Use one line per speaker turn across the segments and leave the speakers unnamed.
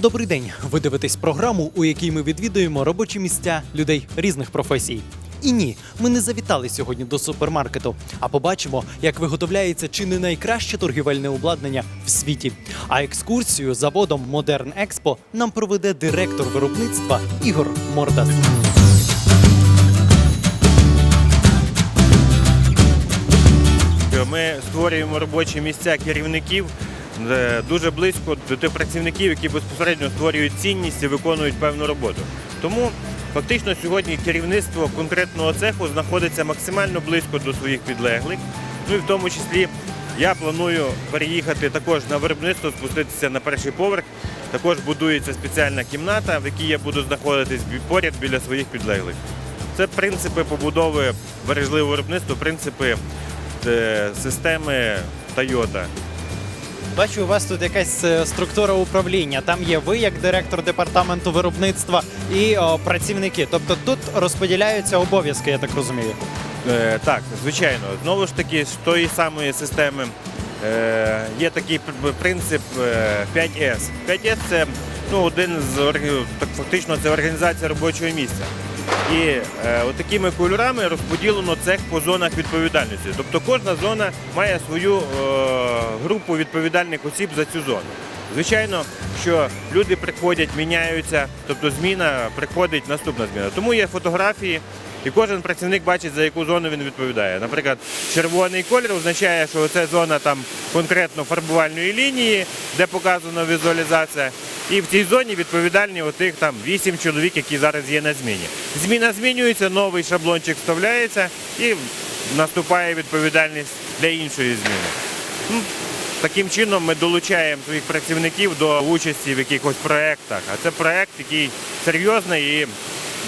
Добрий день. Ви дивитесь програму, у якій ми відвідуємо робочі місця людей різних професій. І ні, ми не завітали сьогодні до супермаркету, а побачимо, як виготовляється чи не найкраще торгівельне обладнання в світі. А екскурсію заводом Модерн Експо нам проведе директор виробництва Ігор Мордас.
Ми створюємо робочі місця керівників дуже близько до тих працівників, які безпосередньо створюють цінність і виконують певну роботу. Тому фактично сьогодні керівництво конкретного цеху знаходиться максимально близько до своїх підлеглих. Ну і в тому числі я планую переїхати також на виробництво, спуститися на перший поверх. Також будується спеціальна кімната, в якій я буду знаходитись поряд біля своїх підлеглих. Це принципи побудови бережливого виробництва, принципи е, системи Toyota.
Бачу, у вас тут якась е, структура управління. Там є ви як директор департаменту виробництва і о, працівники. Тобто тут розподіляються обов'язки, я так розумію.
Е, так, звичайно, знову ж таки, з тої самої системи е, є такий принцип е, 5С. 5С це ну, один з так, фактично це організація робочого місця. І е, отакими кольорами розподілено цех по зонах відповідальності. Тобто кожна зона має свою е, групу відповідальних осіб за цю зону. Звичайно, що люди приходять, міняються, тобто зміна приходить наступна зміна. Тому є фотографії, і кожен працівник бачить, за яку зону він відповідає. Наприклад, червоний колір означає, що це зона там конкретно фарбувальної лінії, де показана візуалізація. І в цій зоні відповідальні отих там 8 чоловік, які зараз є на зміні. Зміна змінюється, новий шаблончик вставляється і наступає відповідальність для іншої зміни. Ну, Таким чином ми долучаємо своїх працівників до участі в якихось проєктах. А це проєкт, який серйозний і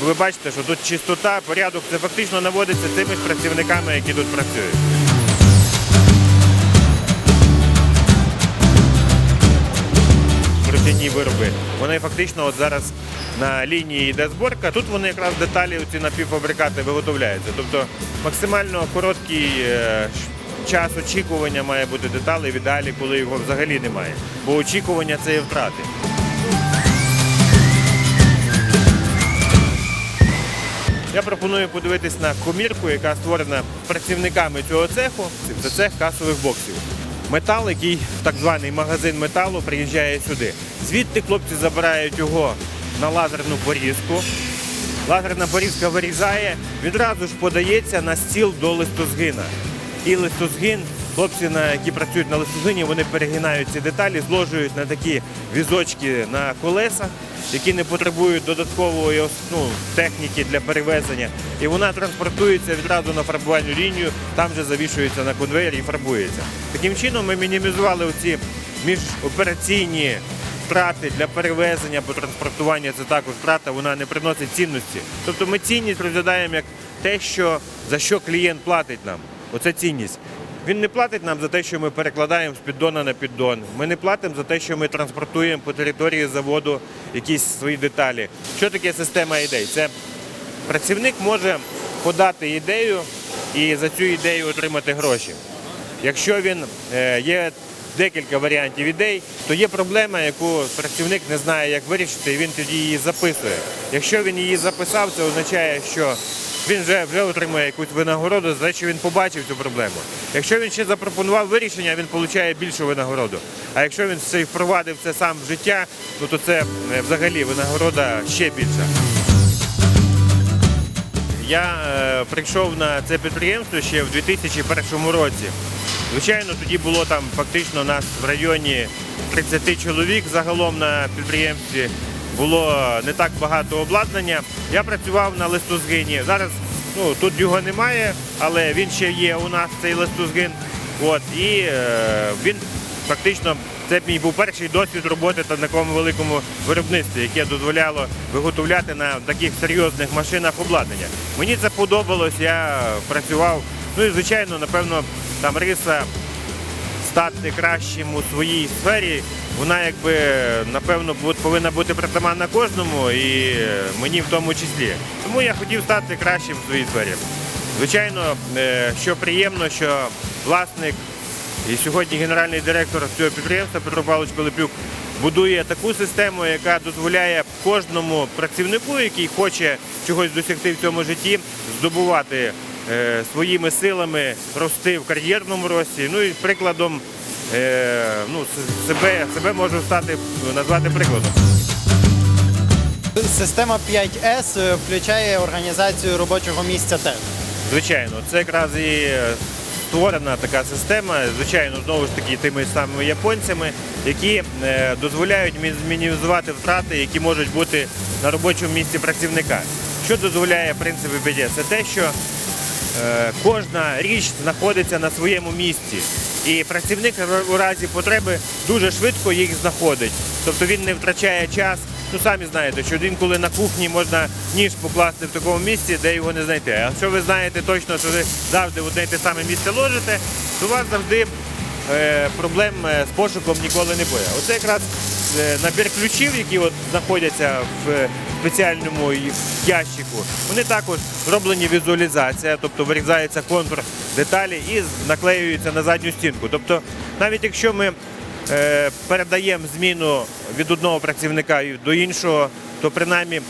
ви бачите, що тут чистота, порядок, це фактично наводиться тими ж працівниками, які тут працюють. Крутяні вироби. Вони фактично от зараз на лінії йде зборка. Тут вони якраз деталі, ці напівфабрикати виготовляються. Тобто максимально короткий е, час очікування має бути деталей в ідеалі, коли його взагалі немає. Бо очікування це є втрати. Я пропоную подивитись на комірку, яка створена працівниками цього цеху. Це цех касових боксів. Метал, який так званий магазин металу, приїжджає сюди. Звідти хлопці забирають його на лазерну порізку. Лазерна порізка вирізає, відразу ж подається на стіл до листозгина. І листозгин, хлопці, які працюють на листозгині, вони перегинають ці деталі, зложують на такі візочки на колесах, які не потребують додаткової ну, техніки для перевезення. І вона транспортується відразу на фарбувальну лінію, там же завішується на конвейер і фарбується. Таким чином ми мінімізували оці міжопераційні втрати для перевезення, бо транспортування це також втрата, вона не приносить цінності. Тобто ми цінність розглядаємо як те, що, за що клієнт платить нам. Оце цінність. Він не платить нам за те, що ми перекладаємо з піддона на піддон. Ми не платимо за те, що ми транспортуємо по території заводу якісь свої деталі. Що таке система ідей? Це працівник може подати ідею і за цю ідею отримати гроші. Якщо він е, є декілька варіантів ідей, то є проблема, яку працівник не знає, як вирішити, і він тоді її записує. Якщо він її записав, це означає, що він вже, вже отримує якусь винагороду за те, що він побачив цю проблему. Якщо він ще запропонував вирішення, він отримує більшу винагороду. А якщо він це впровадив це сам в життя, ну то це е, взагалі винагорода ще більша. Я е, прийшов на це підприємство ще в 2001 році. Звичайно, тоді було там фактично нас в районі 30 чоловік загалом на підприємстві. Було не так багато обладнання. Я працював на листозгині. Зараз ну, тут його немає, але він ще є у нас, цей листозгин. От, і е, він фактично це мій був перший досвід роботи на такому великому виробництві, яке дозволяло виготовляти на таких серйозних машинах обладнання. Mені це подобалось, я працював. Ну і звичайно, напевно, там риса стати кращим у своїй сфері, вона якби напевно повинна бути притаманна кожному і мені в тому числі. Тому я хотів стати кращим в своїй сфері. Звичайно, е, що приємно, що власник і сьогодні генеральний директор цього підприємства Петро Павлович Пилипюк будує таку систему, яка дозволяє кожному працівнику, який хоче чогось досягти в цьому житті, здобувати своїми силами, рости в кар'єрному рості. Ну і прикладом е, ну, себе, себе можу стати назвати прикладом.
Система 5С е, включає організацію робочого місця теж.
Звичайно, це якраз і е, створена така система, звичайно, знову ж таки тими самими японцями, які е, дозволяють мі- мінімізувати втрати, які можуть бути на робочому місці працівника. Що дозволяє принцип БД? Це те, що е, кожна річ знаходиться на своєму місці. І працівник у разі потреби дуже швидко їх знаходить. Тобто він не втрачає час. Ну самі знаєте, що інколи на кухні можна ніж покласти в такому місці, де його не знайти. А якщо ви знаєте точно, що ви завжди в одне те саме місце ложите, то у вас завжди е, проблем е, з пошуком ніколи не буде. Оце якраз е, набір ключів, які от знаходяться в е, спеціальному ящику. Вони також зроблені візуалізація, тобто вирізається контур деталі і наклеюється на задню стінку. Тобто, навіть якщо ми е, передаємо зміну від одного працівника до іншого, то принаймні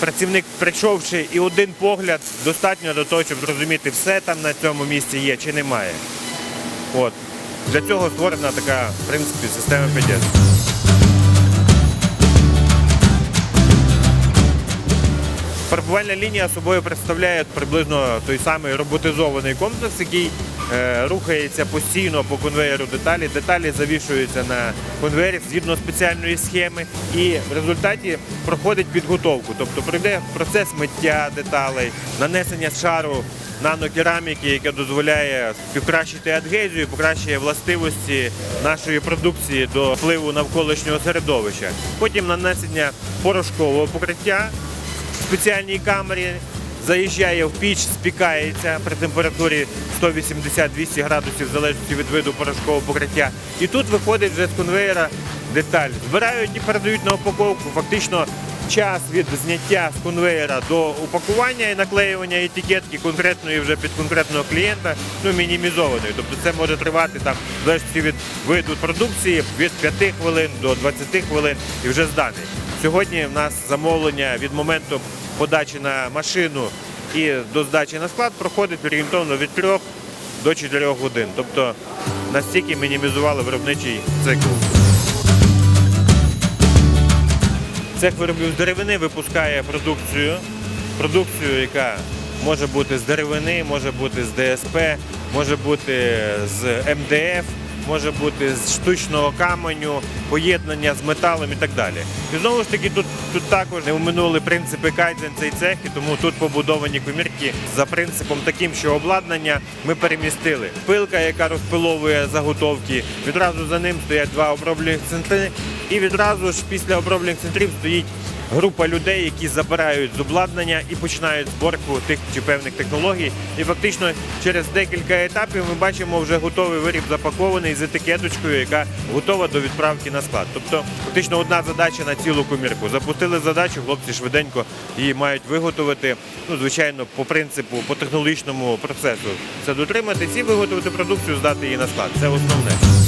працівник, прийшовши і один погляд, достатньо до того, щоб зрозуміти, все там на цьому місці є чи немає. От. Для цього створена така, в принципі, система 5 Фарбувальна лінія собою представляє приблизно той самий роботизований комплекс, який е, рухається постійно по конвеєру деталі. Деталі завішуються на конвеєрі згідно спеціальної схеми, і в результаті проходить підготовку, тобто пройде процес миття деталей, нанесення шару нанокераміки, яке дозволяє покращити адгезію, покращує властивості нашої продукції до впливу навколишнього середовища. Потім нанесення порошкового покриття спеціальній камері, заїжджає в піч, спікається при температурі 180-200 градусів, залежності від виду порошкового покриття. І тут виходить вже з конвейера деталь. Збирають і передають на упаковку. Фактично час від зняття з конвейера до упакування і наклеювання етикетки конкретної вже під конкретного клієнта ну, мінімізований. Тобто це може тривати там залежності від виду продукції від 5 хвилин до 20 хвилин і вже зданий. Сьогодні в нас замовлення від моменту подачі на машину і до здачі на склад проходить орієнтовно від 3 до 4 годин. Тобто настільки мінімізували виробничий цикл. Цех виробів з деревини випускає продукцію, продукцію, яка може бути з деревини, може бути з ДСП, може бути з МДФ, може бути з штучного каменю, поєднання з металом і так далі. І знову ж таки, тут, тут також не оминули принципи кайдзен цей цех, і тому тут побудовані комірки за принципом таким, що обладнання ми перемістили. Пилка, яка розпиловує заготовки, відразу за ним стоять два оброблювальних центри, і відразу ж після оброблювальних центрів стоїть група людей, які забирають з обладнання і починають зборку тих чи певних технологій. І фактично через декілька етапів ми бачимо вже готовий виріб запакований з етикеточкою, яка готова до відправки на склад. Тобто, фактично одна задача на цілу комірку. Запустили задачу, хлопці швиденько її мають виготовити. Ну, звичайно, по принципу, по технологічному процесу це дотриматись і виготовити продукцію, здати її на склад. Це основне.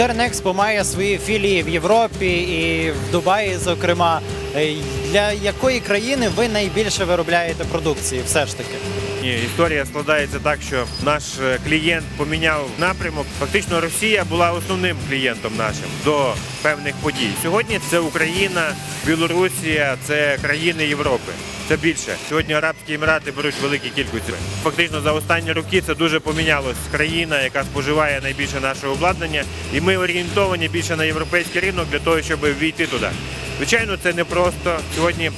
Modern Expo має свої філії в Європі і в Дубаї, зокрема. Е, Для якої країни ви найбільше виробляєте продукції? Все ж таки?
Ні, історія складається так, що наш е, клієнт поміняв напрямок. Фактично, Росія була основним клієнтом нашим до певних подій. Сьогодні це Україна, Білорусія, це країни Європи. Це більше. Сьогодні Арабські Емірати беруть великі кількості. Фактично за останні роки це дуже помінялось. Країна, яка споживає найбільше нашого обладнання, і ми орієнтовані більше на європейський ринок для того, щоб війти туди. Звичайно, це не просто сьогодні.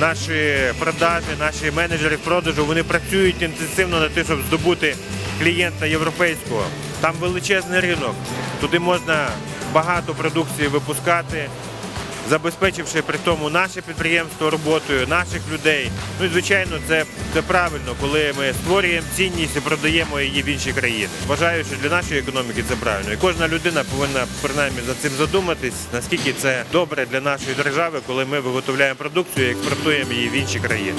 Наші продажі, наші менеджери продажу вони працюють інтенсивно над тим, щоб здобути клієнта європейського. Там величезний ринок. Туди можна багато продукції випускати, забезпечивши при тому наше підприємство роботою, наших людей. Ну і звичайно, це, це правильно, коли ми створюємо цінність і продаємо її в інші країни. Вважаю, що для нашої економіки це правильно. І кожна людина повинна принаймні за цим задуматись, наскільки це добре для нашої держави, коли ми виготовляємо продукцію і експортуємо її в інші країни.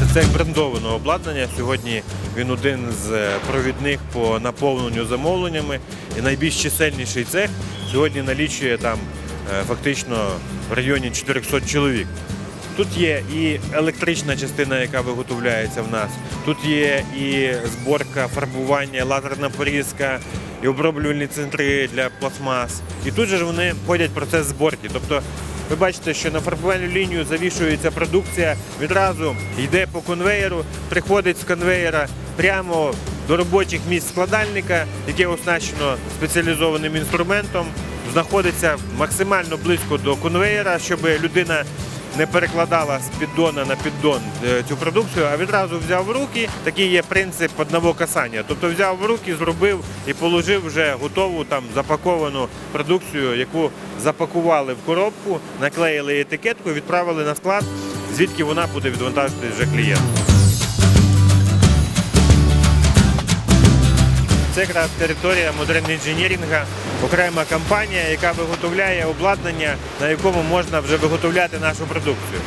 Це цех брендованого обладнання. Сьогодні Він один з е, провідних по наповненню замовленнями і найбільш чисельніший цех сьогодні налічує там е, фактично в районі 400 чоловік. Тут є і електрична частина, яка виготовляється в нас. Тут є і зборка, фарбування, лазерна порізка, і оброблювальні центри для пластмас. І тут же ж вони входять в процес зборки. Тобто ви бачите, що на фарбувальну лінію завішується продукція, відразу йде по конвеєру, приходить з конвеєра прямо до робочих місць складальника, яке оснащено спеціалізованим інструментом, знаходиться максимально близько до конвеєра, щоб людина не перекладала з піддона на піддон е, цю продукцію, а відразу взяв в руки. Такий є принцип одного касання. Тобто взяв в руки, зробив і положив вже готову там запаковану продукцію, яку запакували в коробку, наклеїли етикетку, відправили на склад, звідки вона буде відвантажити вже клієнту. Це якраз територія модерн інженірінга, окрема компанія, яка виготовляє обладнання, на якому можна вже виготовляти нашу продукцію.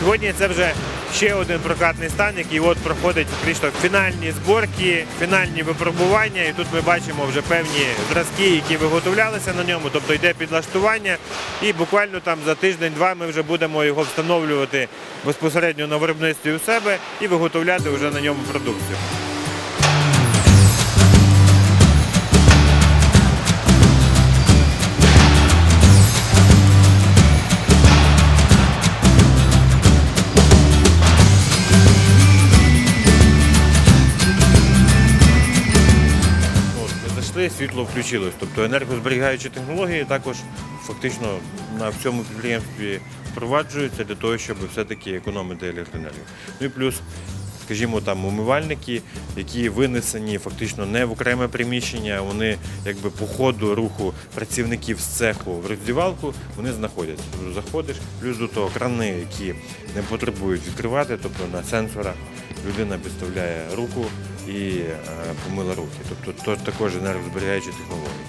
Сьогодні це вже ще один прокатний стан, який от проходить фактично фінальні зборки, фінальні випробування. І тут ми бачимо вже певні зразки, які виготовлялися на ньому, тобто йде підлаштування. І буквально там за тиждень-два ми вже будемо його встановлювати безпосередньо на виробництві у себе і виготовляти вже на ньому продукцію. Ми світло включилось. Тобто енергозберігаючі технології також фактично на всьому підприємстві впроваджуються для того, щоб все-таки економити електроенергію. Ну і плюс, скажімо, там умивальники, які винесені фактично не в окреме приміщення, вони якби по ходу руху працівників з цеху в роздівалку, вони знаходяться. Тобто Заходиш, плюс до того крани, які не потребують відкривати, тобто на сенсорах людина підставляє руку і е, помила руки. Тобто то також енергозберігаючі технології.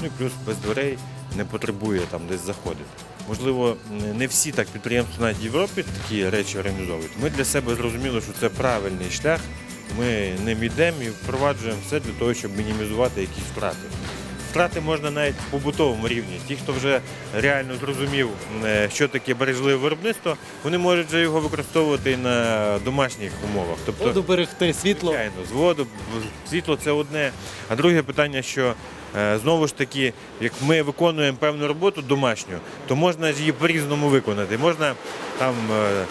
Ну і плюс без дверей не потребує там десь заходити. Можливо, не всі так підприємства навіть в Європі такі речі організовують. Ми для себе зрозуміли, що це правильний шлях. Ми ним йдемо і впроваджуємо все для того, щоб мінімізувати якісь втрати. Втрати можна навіть в побутовому рівні. Ті, хто вже реально зрозумів, е, що таке бережливе виробництво, вони можуть вже його використовувати і на домашніх умовах. Тобто,
Воду берегти, світло.
Звичайно, з воду, світло це одне. А друге питання, що е, знову ж таки, як ми виконуємо певну роботу домашню, то можна її по-різному виконати. Можна там е,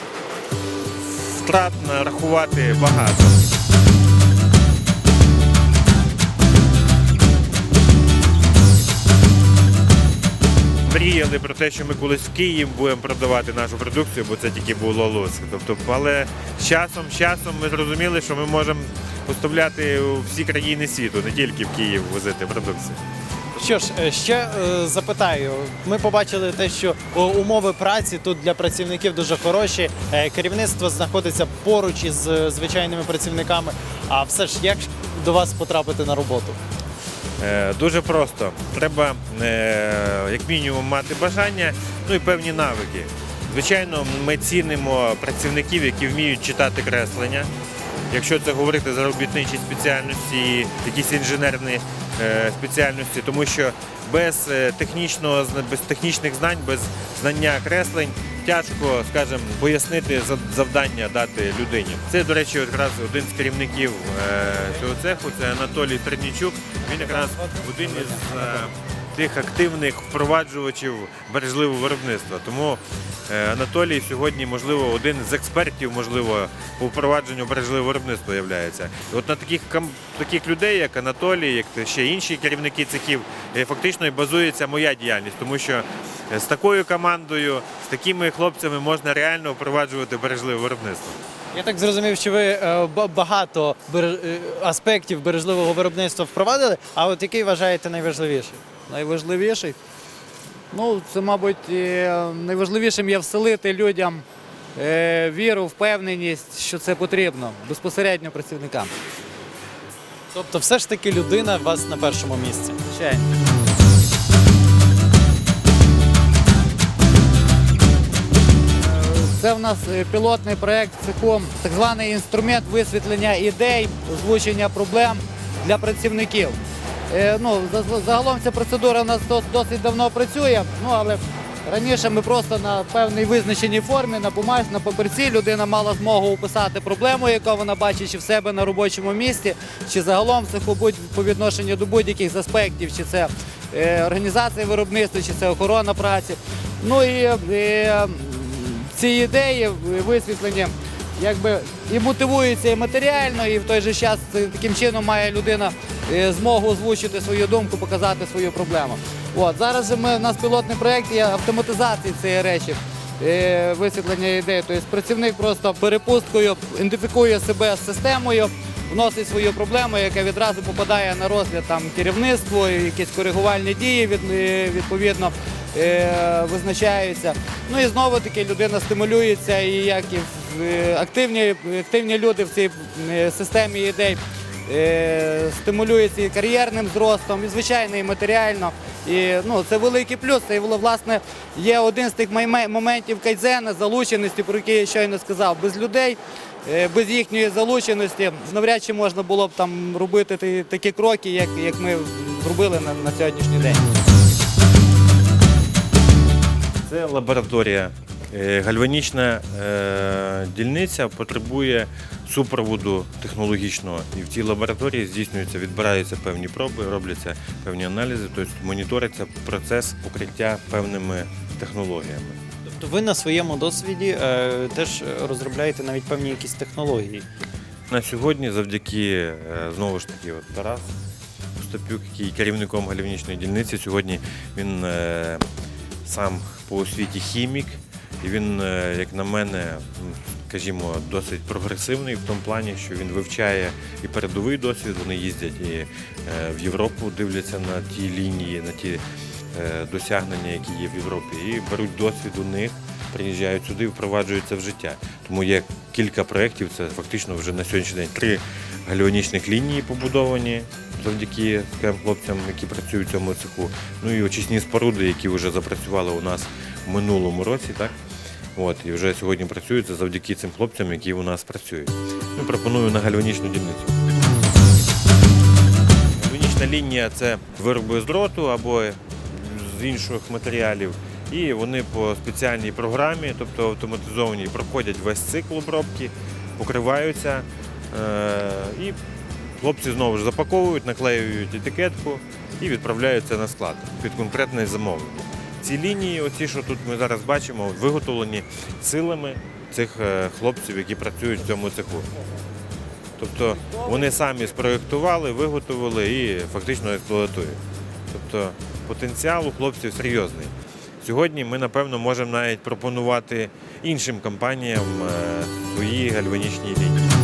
втрат нарахувати багато. Мріяли про те, що ми колись в Київ будемо продавати нашу продукцію, бо це тільки було Луцьк. Тобто, але з часом, з часом ми зрозуміли, що ми можемо поставляти у всі країни світу, не тільки в Київ возити продукцію.
Що ж, е, ще е, запитаю. Ми побачили те, що о, умови праці тут для працівників дуже хороші. Е, Керівництво знаходиться поруч із е, звичайними працівниками. А все ж як до вас потрапити на роботу?
Е, Дуже просто. Треба е, як мінімум мати бажання, ну і певні навики. Звичайно, ми цінимо працівників, які вміють читати креслення. Якщо це говорити за робітничі спеціальності, якісь інженерні е, спеціальності, тому що без е, технічного без технічних знань, без знання креслень тяжко, скажімо, пояснити завдання дати людині. Це, до речі, якраз один з керівників е, цього цеху, це Анатолій Тернічук. Він якраз один із тих активних впроваджувачів бережливого виробництва. Тому е, Анатолій сьогодні, можливо, один з експертів, можливо, по впровадженню бережливого виробництва являється. І от на таких таких людей, як Анатолій, як ще інші керівники цехів, е, фактично і базується моя діяльність, тому що е, з такою командою, з такими хлопцями можна реально впроваджувати бережливе виробництво.
Я так зрозумів, що ви багато аспектів бережливого виробництва впровадили. А от який вважаєте найважливіший?
Найважливіший. Ну, це, мабуть, е, найважливішим є вселити людям е, віру, впевненість, що це потрібно безпосередньо працівникам.
Тобто, все ж таки людина у вас на першому місці.
Звичайно. Це в нас е, пілотний проект цехом, так званий інструмент висвітлення ідей, озвучення проблем для працівників. Е, Ну, загалом ця процедура у нас досить давно працює, ну але раніше ми просто на певній визначеній формі, на бумазі, на папірці людина мала змогу описати проблему, яку вона бачить чи в себе на робочому місці, чи загалом будь по відношенню до будь-яких аспектів, чи це е, організація виробництва, чи це охорона праці. Ну і е, ці ідеї висвітлені якби і мотивуються і матеріально, і в той же час таким чином має людина змогу озвучити свою думку, показати свою проблему. От зараз же ми у нас пілотний проєкт є автоматизації цієї речі. е, Висвітлення ідей. Тобто працівник просто перепусткою ідентифікує себе з системою, вносить свою проблему, яка відразу попадає на розгляд там керівництву, якісь коригувальні дії від, е, відповідно е, визначаються. Ну і знову таки людина стимулюється, і як і активні, активні люди в цій системі ідей е, стимулюються і кар'єрним зростом, і звичайно, і матеріально. І ну, це великий плюс. Це власне є один з тих моментів кайдзена, залученості, про який я щойно сказав. Без людей, е, без їхньої залученості навряд чи можна було б там робити такі кроки, як, як ми зробили на, на сьогоднішній день.
Це лабораторія. Е, Гальванічна е, дільниця потребує супроводу технологічного. І в цій лабораторії здійснюються, відбираються певні проби, робляться певні аналізи, тобто моніториться процес покриття певними технологіями.
Тобто ви на своєму досвіді е, теж розробляєте навіть певні якісь технології.
На сьогодні, завдяки знову ж таки, от Тарас Остапюк, який керівником гальванічної дільниці, сьогодні він сам по освіті хімік, і він, е, як на мене, скажімо, досить прогресивний в тому плані, що він вивчає і передовий досвід. Вони їздять і е, в Європу, дивляться на ті лінії, на ті е, досягнення, які є в Європі, і беруть досвід у них приїжджають сюди і впроваджуються в життя. Тому є кілька проєктів, це фактично вже на сьогоднішній день три гальванічних лінії побудовані завдяки хлопцям, які працюють в цьому цеху. Ну і очисні споруди, які вже запрацювали у нас в минулому році, так? От, і вже сьогодні працюються завдяки цим хлопцям, які у нас працюють. Ну, пропоную на гальванічну дільницю. Гальванічна лінія це вироби з дроту або з інших матеріалів. І вони по спеціальній програмі, тобто автоматизовані, проходять весь цикл обробки, покриваються. Е- і хлопці знову ж запаковують, наклеюють етикетку і відправляються на склад під конкретне замовлення. Ці лінії, оці, що тут ми зараз бачимо, виготовлені силами цих е, хлопців, які працюють в цьому цеху. Тобто вони самі спроєктували, виготовили і фактично експлуатують. Тобто потенціал у хлопців серйозний. Сьогодні ми, напевно, можемо навіть пропонувати іншим компаніям е, свої гальванічні лінії.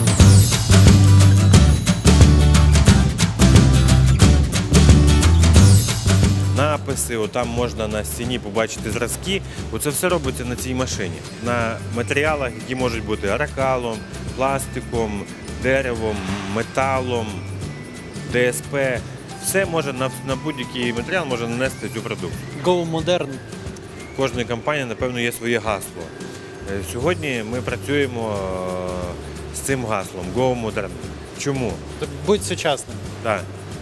Написи, отам можна на стіні побачити зразки. Оце все робиться на цій машині. На матеріалах, які можуть бути аракалом, пластиком, деревом, металом, ДСП. Все може на, на будь-який матеріал може нанести цю продукцію
Go Modern.
кожної компанії, напевно, є своє гасло. Е, Сьогодні ми працюємо е, з цим гаслом Go Modern. Чому?
Тобто Будь сучасним.
Так.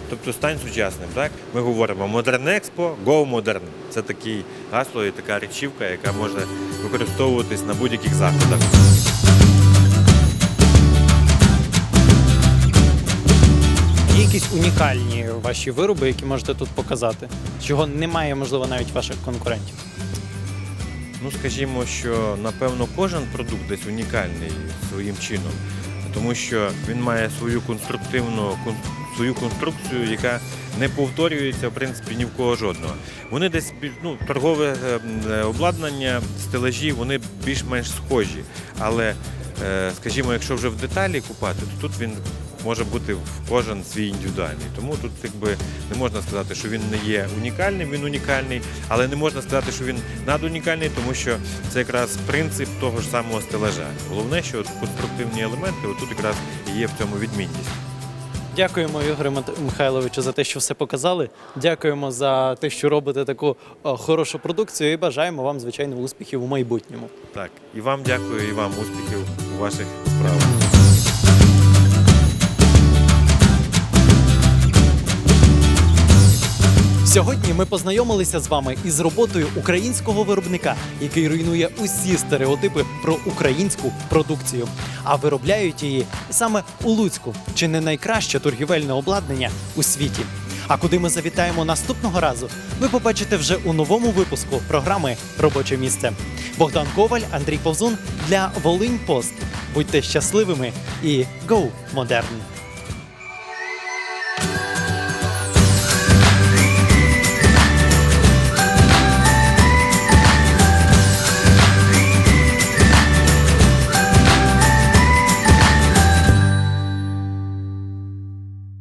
Тобто стань сучасним. Так? Ми говоримо Modern Expo, Go Modern. Це таке гасло і така речівка, яка може використовуватись на будь-яких заходах.
Є якісь унікальні ваші вироби, які можете тут показати, чого немає, можливо, навіть ваших конкурентів.
Ну, скажімо, що напевно кожен продукт десь унікальний своїм чином, тому що він має свою конструктивну кон- свою конструкцію, яка не повторюється в принципі ні в кого жодного. Вони десь ну, торгове е, м, е, обладнання, стелажі, вони більш-менш схожі. Але, е, скажімо, якщо вже в деталі купати, то тут він може бути в кожен свій індивідуальний. Тому тут якби не можна сказати, що він не є унікальним, він унікальний, але не можна сказати, що він надунікальний, тому що це якраз принцип того ж самого стелажа. Головне, що конструктивні елементи, отут якраз є в цьому відмінність.
Дякуємо, Ігорю Михайловичу, за те, що все показали. Дякуємо за те, що робите таку хорошу продукцію, і бажаємо вам, звичайно, успіхів у майбутньому.
Так, і вам дякую, і вам успіхів у ваших справах.
Сьогодні ми познайомилися з вами із роботою українського виробника, який руйнує усі стереотипи про українську продукцію. А виробляють її саме у Луцьку, чи не найкраще торгівельне обладнання у світі. А куди ми завітаємо наступного разу, ви побачите вже у новому випуску програми Робоче місце. Богдан Коваль, Андрій Повзун для Волинь Пост. Будьте щасливими і go, модерн!